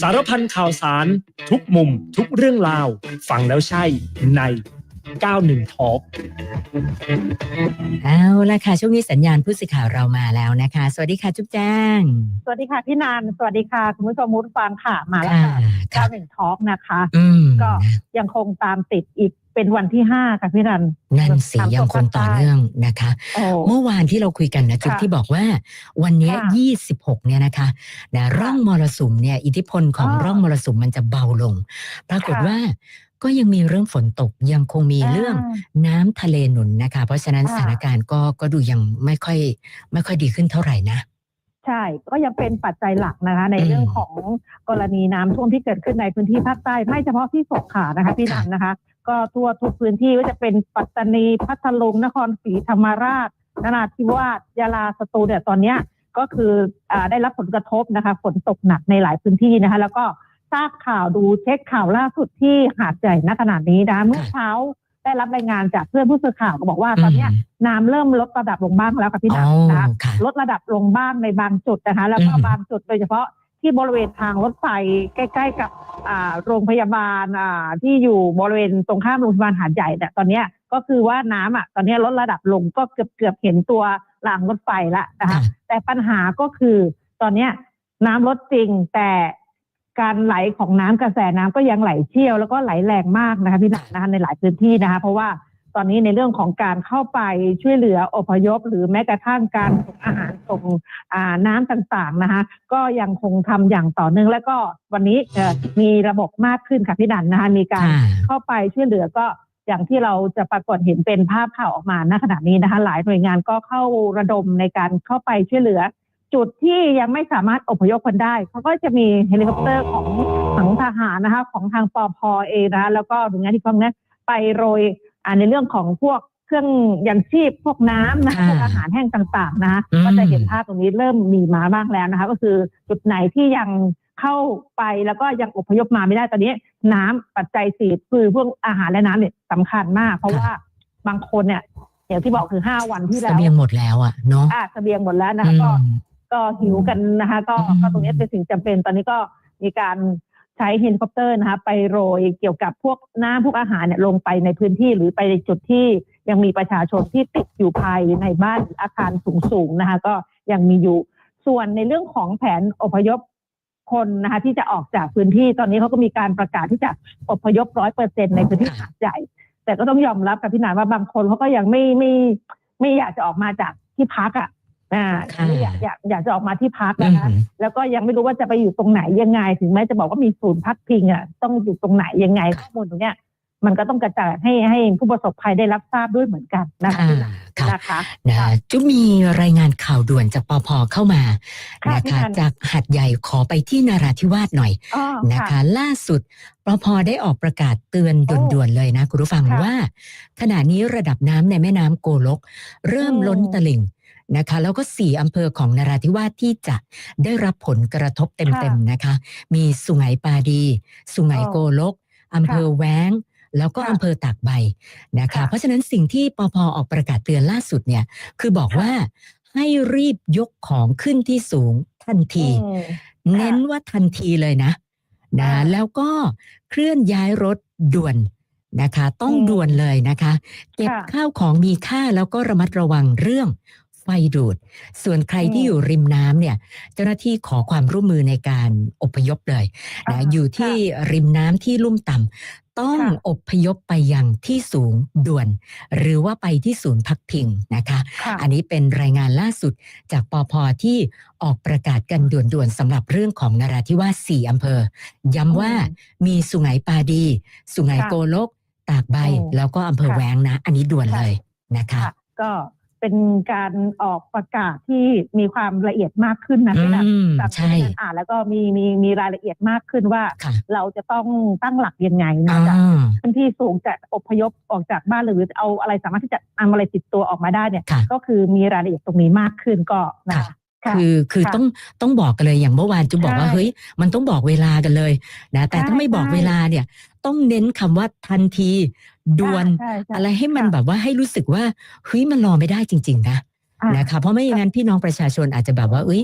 สารพันข่าวสาร ทุกมุม ทุกเรื่องราว ฟังแล้วใช่ใน 91 Talk เอาละค่ะ ช่วงนี้สัญญาณผู้สื่อข่าวเรามาแล้วนะคะ สวัสดีค่ะ จุ๊บแจ้ง สวัสดีค่ะ พี่นาน สวัสดีค่ะ คุณผู้ชมมุดฟังค่ะ มาแล้วค่ะค่ะค่ะเก้าหนึ่งทอล์กนะคะอืมก็ยังคงตามติดอีกเป็นวันที่ห้าค่ะพี่นันนั่นสิตามยังคงต่อภาคใต้เนื่องนะคะโอ้เมื่อวานที่เราคุยกันนะจุ๊บค่ะที่บอกว่า วันเนี้ยค่ะ26เนี่ยนะคะนะร่องมรสุมเนี่ยอิทธิพลของอ๋อร่องมรสุมมันจะเบาลง ปรากฏค่ะว่า ก็ยังมีเรื่องฝนตกยังคงมีเรื่องาน้ำทะเลหนุนนะคะ เพราะฉะนั้นค่ะสถานการณ์ก็ก็ดูยังไม่ค่อย ไม่ค่อยดีขึ้นเท่าไหร่นะใช่ก็ยังเป็นปัจจัยหลักนะคะ ในอืมเรื่องของกรณีน้ำท่วมที่เกิดขึ้นในพื้นที่ภาคใต้ไม่เฉพาะที่สงขลานะคะพี่นันนะคะ ก็ทั่วทุกพื้นที่ว่าจะเป็นปัตตานีพัทลุงนครศรีธรรมราชนราธิวาสยาลาสตูลเนี่ยตอนเนี้ยก็คืออาได้รับผลกระทบนะคะ ฝนตกหนักในหลายพื้นที่นะคะ แล้วก็ ทราบข่าวดูเช็คข่าวล่าสุดที่หาดใหญ่ณขณะนี้นะคะเมื่อเช้าได้รับรายงานจากเพื่อนผู้สื่อข่าวก็บอกว่าตอนเนี้ยมน้ำเริ่มลดระดับลงบ้างแล้วค่ะพี่อ๋นัอนนะคะค่ะลดระดับลงบ้างในบางจุดนะคะ แล้วก็อืมบางจุดโดยเฉพาะที่บริเวณทางรถไฟใกล้ ๆ กับอ่าโรงพยาบาลอ่าที่อยู่บริเวณตรงข้ามโรงพยาบาลหาดใหญ่เนี่ยตอนเนี้ยก็คือว่าน้ำอะตอนเนี้ยลดระดับลงก็เกือบเกือบๆเห็นตัวรางรถไฟละนะคะค่ะแต่ปัญหาก็คือตอนเนี้ยน้ำลดจริงแต่ การไหลของน้ำกระแสน้ำก็ยังไหลเชี่ยวแล้วก็ไหลแรงมากนะคะพี่หนักนะคะในหลายพื้นที่นะคะ เพราะว่าตอนนี้ในเรื่องของการเข้าไปช่วยเหลืออพยพ หรือแม้กระทั่งการส่งอาหารส่งอ่าน้ำต่างๆนะคะ ก็ยังคงทำอย่างต่อเนื่องแล้วก็วันนี้เอ่อมีระบบมากขึ้นค่ะพี่นันนะคะมีการค่ะเข้าไปช่วยเหลือก็อย่างที่เราจะปรากฏเห็นเป็นภาพข่าวออกมาณขณะนี้นะคะ หลายหน่วยงานก็เข้าระดมในการเข้าไปช่วยเหลือ จุดที่ยังไม่สามารถอพยพคนได้เขาก็จะมีเฮลิคอปเตอร์ของของทหารนะคะ ของทางปอพเองนะคะแล้วก็หน่วยงานที่พร้อมนั้นไปโรยอ่าในเรื่องของพวกเครื่องยังชีพพวกน้ำนะคะค่ะพวกอาหารแห้งต่างๆนะคะอืมก็จะเห็นภาพตรงนี้เริ่มมีมาบ้างแล้วนะคะ ก็คือจุดไหนที่ยังเข้าไปแล้วก็ยังอพยพมาไม่ได้ตอนนี้ น้ำปัจจัยสี่คือพวกอาหารและน้ำเนี่ยสำคัญมาก เพราะว่าบางคนเนี่ยอย่างที่บอกคือห้าวันที่เสแล้วบียงหมดแล้วอะเนาะอ่าเสบียงหมดแล้วนะคะก็อืม ก็หิวกันนะคะ ก็อืมก็ตรงนี้เป็นสิ่งจำเป็น ตอนนี้ก็มีการใช้เฮลิคอปเตอร์นะคะ ไปโรยเกี่ยวกับพวกน้ำพวกอาหารเนี่ยลงไปในพื้นที่หรือไปในจุดที่ยังมีประชาชนที่ติดอยู่ภายในบ้านหรืออาคารสูงๆนะคะ ก็ยังมีอยู่ส่วนในเรื่องของแผนอพยพคนนะคะ ที่จะออกจากพื้นที่ตอนนี้เขาก็มีการประกาศที่จะอพยพร้อยเปอร์เซ็นในพื้นที่หาดใหญ่ แต่ก็ต้องยอมรับกับพี่นานว่าบางคนเขาก็ยังไม่ไม่ไม่อยากจะออกมาจากที่พักอะ อ่าค่ะไม่อยากอยากอยากจะออกมาที่พักอืนะคะมแล้วก็ยังไม่รู้ว่าจะไปอยู่ตรงไหนยังไง ถึงแม้จะบอกว่ามีศูนย์พักพิงอะต้องอยู่ตรงไหนยังไงค่ะข้อมูลตรงเนี้ยมันก็ต้องกระจายให้ให้ผู้ประสบภัยได้รับทราบด้วยเหมือนกันนะคะค่ะค่ะนะคะนะจุ๊บมีรายงานข่าวด่วนจากปพเข้ามาค่ะนะพี่คะนันจากหัดใหญ่ขอไปที่นาราธิวาสหน่อยอ๋อนะค่ะคะ ล่าสุดปพได้ออกประกาศเตือนโอ้ด่วนๆเลยนะ คุณผู้ฟังค่ะว่า ขณะนี้ระดับน้ำในแม่น้ำโกลก เริ่มอืมล้นตลิ่ง นะคะแล้วก็สี่อำเภอของนราธิวาสที่จะได้รับผลกระทบเต็มๆนะคะ มีสุไหงปาดี สุไหงโกลกอำเภอแว้ง แล้วก็ค่ะอำเภอตากใบนะคะค่ะเพราะฉะนั้นสิ่งที่ปพออกประกาศเตือนล่าสุดเนี่ยคือบอกค่ะว่าให้รีบยกของขึ้นที่สูงทันทีอืมเน้นว่าทันทีเลยนะนะอ่าแล้วก็เคลื่อนย้ายรถด่วนนะคะ ต้องอืมด่วนเลยนะคะ เก็บค่ะข้าวของมีค่าแล้วก็ระมัดระวังเรื่อง ไฟดูด ส่วนใครอืมที่อยู่ริมน้ำเนี่ย เจ้าหน้าที่ขอความร่วมมือในการอพยพเลยอ่านะอยู่ที่ริมน้ำที่ลุ่มต่ำต้องค่ะอพยพไปยังที่สูงด่วน หรือว่าไปที่ศูนย์พักพิงนะคะค่ะอันนี้เป็นรายงานล่าสุดจากปอพที่ออกประกาศกันด่วนๆสำหรับเรื่องของนราธิวาสสี่อำเภอ ย้ำว่าอืมมีสุไหงปาดี สุไหงค่ะโกลก ตากใบอืมแล้วก็อำเภอค่ะแวงนะ อันนี้ด่วนค่ะเลยนะคะค่ะก็ เป็นการออกประกาศที่มีความละเอียดมากขึ้นนะพี่นะอืมจากใช่ที่อ่านแล้วก็มีมีมีรายละเอียดมากขึ้นว่าค่ะเราจะต้องตั้งหลักยังไงนะอ่าจากพื้นที่สูงจะอพยพออกจากบ้านหรือเอาอะไรสามารถที่จะนำอะไรติดตัวออกมาได้เนี่ยค่ะก็คือมีรายละเอียดตรงนี้มากขึ้นก็นะค่ะคะค่ะคือคือค่ะต้องต้องบอกกันเลยอย่างเมื่อวานจุ๊บบอกว่าใช่เฮ้ยมันต้องบอกเวลากันเลยนะแต่ใช่ถ้าไม่บอกใช่เวลาเนี่ย ต้องเน้นคำว่าทันที ด่วน ใช่ใช่อะไรให้มันค่ะแบบว่าให้รู้สึกว่าเฮ้ยมันรอไม่ได้จริง ๆ นะอ่านะคะเพราะไม่อย่างนั้นพี่น้องประชาชนอาจจะแบบว่าเอ้ย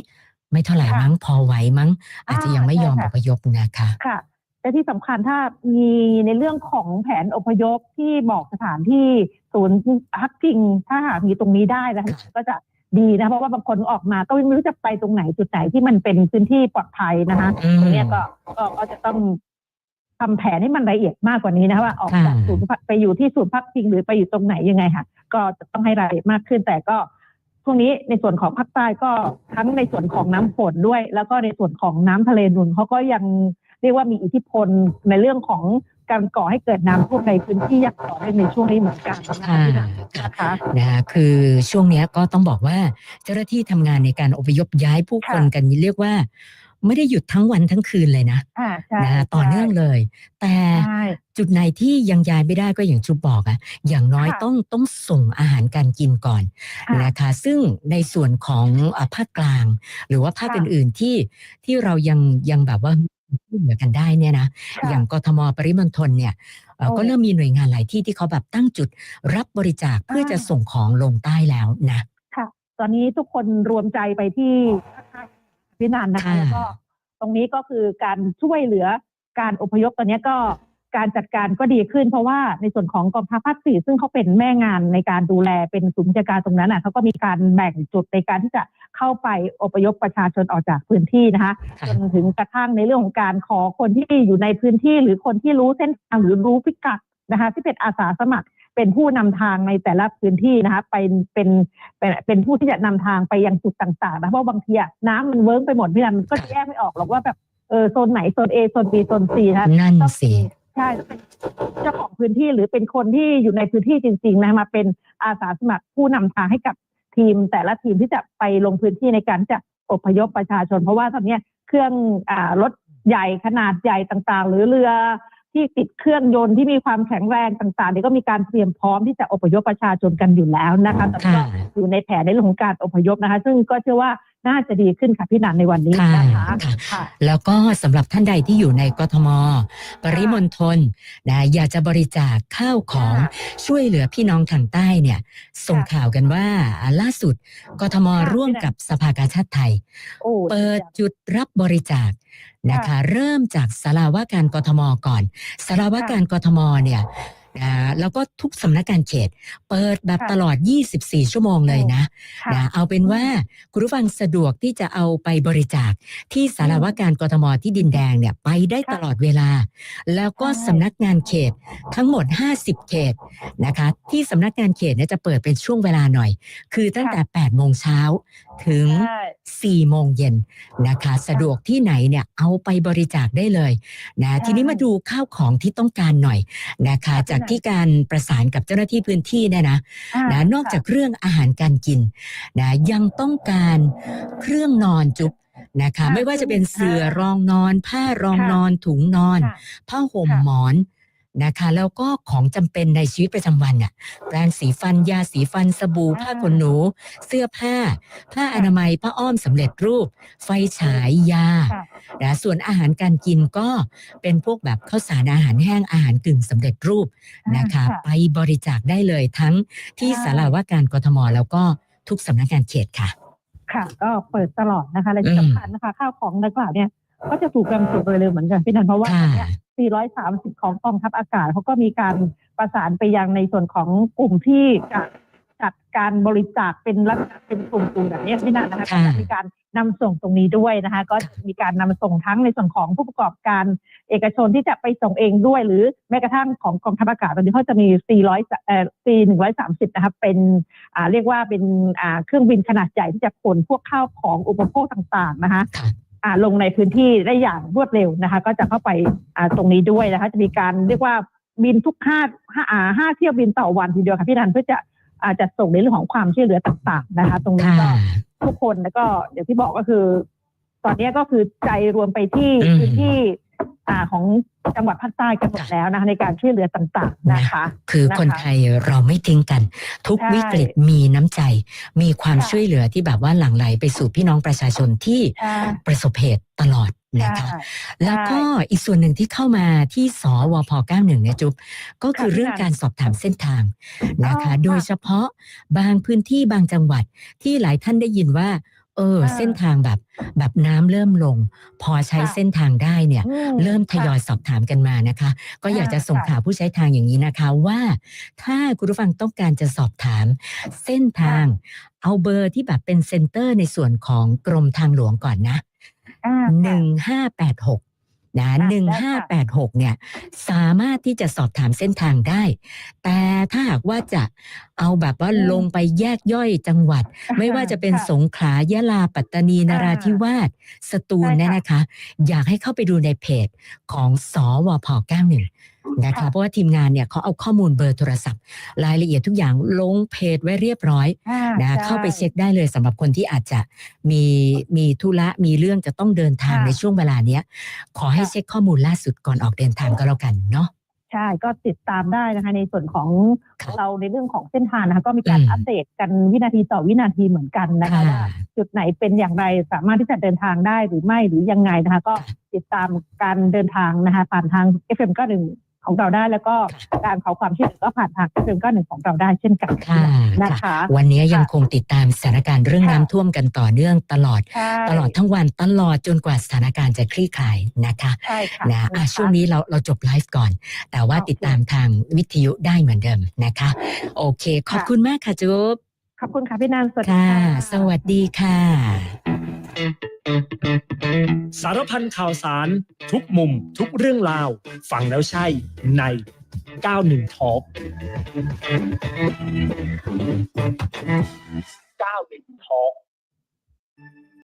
ไม่เท่าไหร่ค่ะมั้งพอไหวมั้ง อาจจะยังไม่ยอมใช่อค่ะ พยพนะคะ ค่ะ แต่ที่สำคัญถ้ามีในเรื่องของแผนอพยพที่บอกสถานที่ศูนย์พักพิงถ้าหากมีตรงนี้ได้นะคะค่ะก็จะดีนะเพราะว่าบางคนออกมาก็ไม่รู้จะไปตรงไหนจุดไหนที่มันเป็นพื้นที่ปลอดภัยนะคะ อืม ตรงเนี้ยก็ก็ก็จะต้อง ทำแผนให้มันละเอียดมากกว่านี้นะคะว่าออกจากค่ะศูนย์พักไปอยู่ที่ศูนย์พักพิงหรือไปอยู่ตรงไหนยังไงค่ะ ก็จะต้องให้รายละเอียดมากขึ้นแต่ก็ช่วงนี้ในส่วนของภาคใต้ก็ทั้งในส่วนของน้ำฝนด้วย แล้วก็ในส่วนของน้ำทะเลหนุนเขาก็ยังเรียกว่ามีอิทธิพลในเรื่องของการก่อให้เกิดน้ำท่วมในพื้นที่อย่างต่อเนื่องในช่วงนี้เหมือนกันนะคะค่ะพี่นันค่ะนะคะนะคะคือช่วงเนี้ยก็ต้องบอกว่าเจ้าหน้าที่ทำงานในการอพยพย้ายผู้คนค่ะกันเรียกว่า ไม่ได้หยุดทั้งวันทั้งคืนเลยนะอ่าใช่นะคะต่อเนื่องเลย แต่ใช่จุดไหนที่ยังย้ายไม่ได้ก็อย่างชุบบอกอะอย่างน้อยค่ะต้องต้องส่งอาหารการกินก่อนค่ะ นะคะ ซึ่งในส่วนของอ่าภาคกลาง หรือว่าภาคค่ะ อื่นๆที่ที่เรายังยังแบบว่าช่วยเหลือกันได้เนี่ยนะค่ะอย่างกทมปริมณฑลเนี่ยเอ่อโอ้ก็เริ่มมีหน่วยงานหลายที่ที่เขาแบบตั้งจุดรับบริจาคเพื่อจะอ่า ส่งของลงใต้แล้วนะ ค่ะ ตอนนี้ทุกคนรวมใจไปที่ พี่นันนะคะค่ะแล้วก็ตรงนี้ก็คือการช่วยเหลือการอพยพตอนนี้ก็การจัดการก็ดีขึ้น เพราะว่าในส่วนของกองทัพภาคสี่ซึ่งเขาเป็นแม่งานในการดูแลเป็นศูนย์ราชการตรงนั้นอะเขาก็มีการแบ่งจุดในการที่จะเข้าไปอพยพประชาชนออกจากพื้นที่นะคะค่ะจนถึงกระทั่งในเรื่องของการขอคนที่อยู่ในพื้นที่ หรือคนที่รู้เส้นทางหรือรู้พิกัดนะคะที่เป็นอาสาสมัคร เป็นผู้นำทางในแต่ละพื้นที่นะคะไปเป็นเป็นเป็นผู้ที่จะนำทางไปยังจุดต่างๆนะเพราะบางทีอะน้ำมันเวิ้งไปหมดพี่นันมันก็จะแยกไม่ออกหรอกว่าแบบเออโซนไหนโซน A โซน B โซน C นะคะนั่นต้องสิใช่เป็นเจ้าของพื้นที่หรือเป็นคนที่อยู่ในพื้นที่จริงๆนะมาเป็นอาสาสมัครผู้นำทางให้กับทีม แต่ละทีมที่จะไปลงพื้นที่ในการจะอพยพประชาชน เพราะว่าตอนเนี้ยเครื่องอ่ารถใหญ่ขนาดใหญ่ต่างๆ หรือเรือ ที่ติดเครื่องยนต์ที่มีความแข็งแรงต่างๆเนี่ยก็มีการเตรียมพร้อมที่จะอพยพประชาชนกันอยู่แล้วนะคะตอนนี้ค่ะก็อยู่ในแผนในเรื่องของการอพยพนะคะ ซึ่งก็เชื่อว่า น่าจะดีขึ้นค่ะพี่นันในวันนี้ค่ะนะคะค่ะค่ะ แล้วก็สำหรับท่านใดที่อยู่ในกทม ปริมณฑลนะอยากจะบริจาคข้าวของค่ะช่วยเหลือพี่น้องทางใต้เนี่ย ส่งค่ะข่าวกันว่าอ่าล่าสุดกทมค่ะร่วมพี่แดงกับสภากาชาติไทยโอ้เปิดจุดรับบริจาคนะคะค่ะเริ่มจากสาราว่าการกทมก่อนสาราว่าค่ะการกทมเนี่ย นะแล้วก็ทุกสำนักงานเขต เปิดแบบค่ะตลอด 24 ชั่วโมงเลยนะค่ะนะเอาเป็นว่าคุณผู้ฟังสะดวกที่จะเอาไปบริจาคที่สารว่าการกทมที่ดินแดงเนี่ยไปได้ค่ะตลอดเวลา แล้วก็ใช่สำนักงานเขตทั้งหมด 50 เขตนะคะ ที่สำนักงานเขตเนี่ยจะเปิดเป็นช่วงเวลาหน่อย คือตั้งแต่ 8 โมงเช้า ถึงใช่4โมงเย็นนะคะ สะดวกที่ไหนเนี่ยเอาไปบริจาคได้เลยนะทีนี้มาดูข้าวของที่ต้องการหน่อยนะคะค่ะจากที่การประสานกับเจ้าหน้าที่พื้นที่เนี่ยนะอ่านะนอกจากเรื่องอาหารการกินนะยังต้องการเครื่องนอนจุ๊บนะคะค่ะไม่ว่าจะเป็นเสื่อรองนอน ผ้ารองค่ะนอนถุงนอนค่ะผ้าห่มค่ะหมอน นะคะแล้วก็ของจำเป็นในชีวิตประจำวันน่ะแปรงสีฟันยาสีฟันสบู่อ่าผ้าขนหนู เสื้อผ้า ผ้าอนามัยผ้าอ้อมสำเร็จรูป ไฟฉายยาค่ะนะส่วนอาหารการกินก็เป็นพวกแบบข้าวสารอาหารแห้งอาหารกึ่งสำเร็จรูปนะคะค่ะไปบริจาคได้เลยทั้งที่ใช่สาราว่าการกทมแล้วก็ทุกสำนักงานเขตค่ะ ค่ะ ก็เปิดตลอดนะคะและอืที่มสำคัญนะคะ ข้าวของดังกล่าวเนี่ยก็จะถูกนำส่งโดยเร็วเหมือนกันพี่นันเพราะว่าค่ะเนี่ย 430 ของกองทัพอากาศเขาก็มีการประสานไปยังในส่วนของกลุ่มที่จะจัดการบริจาคเป็นลักษณะเป็นกลุ่มๆแบบนี้พี่นันนะคะก็ค่ะจะมีการนำส่งตรงนี้ด้วยนะคะ ก็จะมีการนำส่งทั้งในส่วนของผู้ประกอบการเอกชนที่จะไปส่งเองด้วย หรือแม้กระทั่งของกองทัพอากาศตอนนี้เขาจะมี 400เอ่อ C130 นะคะเป็นอ่าเรียกว่าเป็นอ่าเครื่องบินขนาดใหญ่ที่จะขนพวกข้าวของอุปโภคต่างๆนะคะค่ะอ่า ลงในพื้นที่ได้อย่างรวดเร็วนะคะ ก็จะเข้าไปอ่าตรงนี้ด้วยนะคะ จะมีการเรียกว่าบินทุกห้าห้าอ่าห้าเที่ยวบินต่อวันทีเดียวค่ะพี่นันเพื่อจะอาจัดส่งในเรื่องของความช่วยเหลือต่าง ๆนะคะ ตรงนี้ค่ะก็ทุกคนแล้วก็อย่างที่บอกก็คือ ตอนนี้ก็คือใจรวมไปที่อืมพื้นที่ อ่าของจังหวัดภาคใต้กันหมดแล้วนะคะในการช่วยเหลือต่างๆนะคะ คือนะคะคนไทยเราไม่ทิ้งกัน ทุกใช่วิกฤตมีน้ำใจ มีความค่ะช่วยเหลือที่แบบว่าหลั่งไหลไปสู่พี่น้องประชาชนที่ใช่ประสบเหตุตลอดนะคะใช่แล้วก็อีกส่วนหนึ่งที่เข้ามาที่สวพ91เนี่ยจุ๊บก็คือค่ะเรื่องการสอบถามเส้นทางนะคะอ๋อค่ะโดยเฉพาะบางพื้นที่บางจังหวัดที่หลายท่านได้ยินว่า เอออ่าเส้นทางแบบแบบน้ำเริ่มลง พอใช้ค่ะเส้นทางได้เนี่ย อืเริ่มทยอยสอบถามกันมานะคะ ก็อยากจะส่งค่ะ ข่าวผู้ใช้ทางอย่างนี้นะคะว่า ถ้าคุณผู้ฟังต้องการจะสอบถาม เส้นทาง เอาเบอร์ที่แบบเป็นเซ็นเตอร์ในส่วนของกรมทางหลวงก่อนนะ อ่าหนึ่งห้าแปดหก นะอะหนึ่งได้ห้าค่ะแปดหกเนี่ยสามารถที่จะสอบถามเส้นทางได้ แต่ถ้าหากว่าจะเอาแบบว่าอืมลงไปแยกย่อยจังหวัด ไม่ว่าจะเป็นค่ะสงขลายะลาปัตตานีนราธิวาสสตูลใช่ค่ะเนี่ยนะคะ อยากให้เข้าไปดูในเพจของสวพ91 นะคะค่ะเพราะว่าทีมงานเนี่ยเขาเอาข้อมูลเบอร์โทรศัพท์ รายละเอียดทุกอย่างลงเพจไว้เรียบร้อยอ่านะใช่ เข้าไปเช็คได้เลยสำหรับคนที่อาจจะมีมีธุระมีเรื่องจะต้องเดินทางค่ะในช่วงเวลาเนี้ยขอให้ค่ะ เช็คข้อมูลล่าสุดก่อนออกเดินทางก็แล้วกันเนาะ ใช่ก็ติดตามได้นะคะ ในส่วนของค่ะเราในเรื่องของเส้นทางนะคะก็มีการอืม อัปเดตกันวินาทีต่อวินาทีเหมือนกันนะคะค่ะว่าจุดไหนเป็นอย่างไรสามารถที่จะเดินทางได้หรือไม่หรือยังไงนะคะ ก็ค่ะติดตามการเดินทางนะคะผ่านทาง FM ก็หนึ่ง ของเราได้ แล้วก็การขอความช่วยเหลือก็ผ่านทาง FM ก็หนึ่งของเราได้เช่นกันค่ะนะคะ วันนี้ยังคงติดตามสถานการณ์เรื่องค่ะน้ำท่วมกันต่อเนื่องตลอดใช่ตลอดทั้งวันตลอดจนกว่าสถานการณ์จะคลี่คลายนะคะใช่ค่ะนะอะนะคะช่วงนี้เราเราจบไลฟ์ก่อน แต่ว่าโอเคติดตามทางวิทยุได้เหมือนเดิมนะคะ โอเค ขอบค่ะคุณมากค่ะจุ๊บ ขอบคุณค่ะพี่นันสวัสดีค่ะค่ะ สวัสดีค่ะ สารพันข่าวสาร ทุกมุม ทุกเรื่องราว ฟังแล้วใช่ใน 91 Talk 91 Talk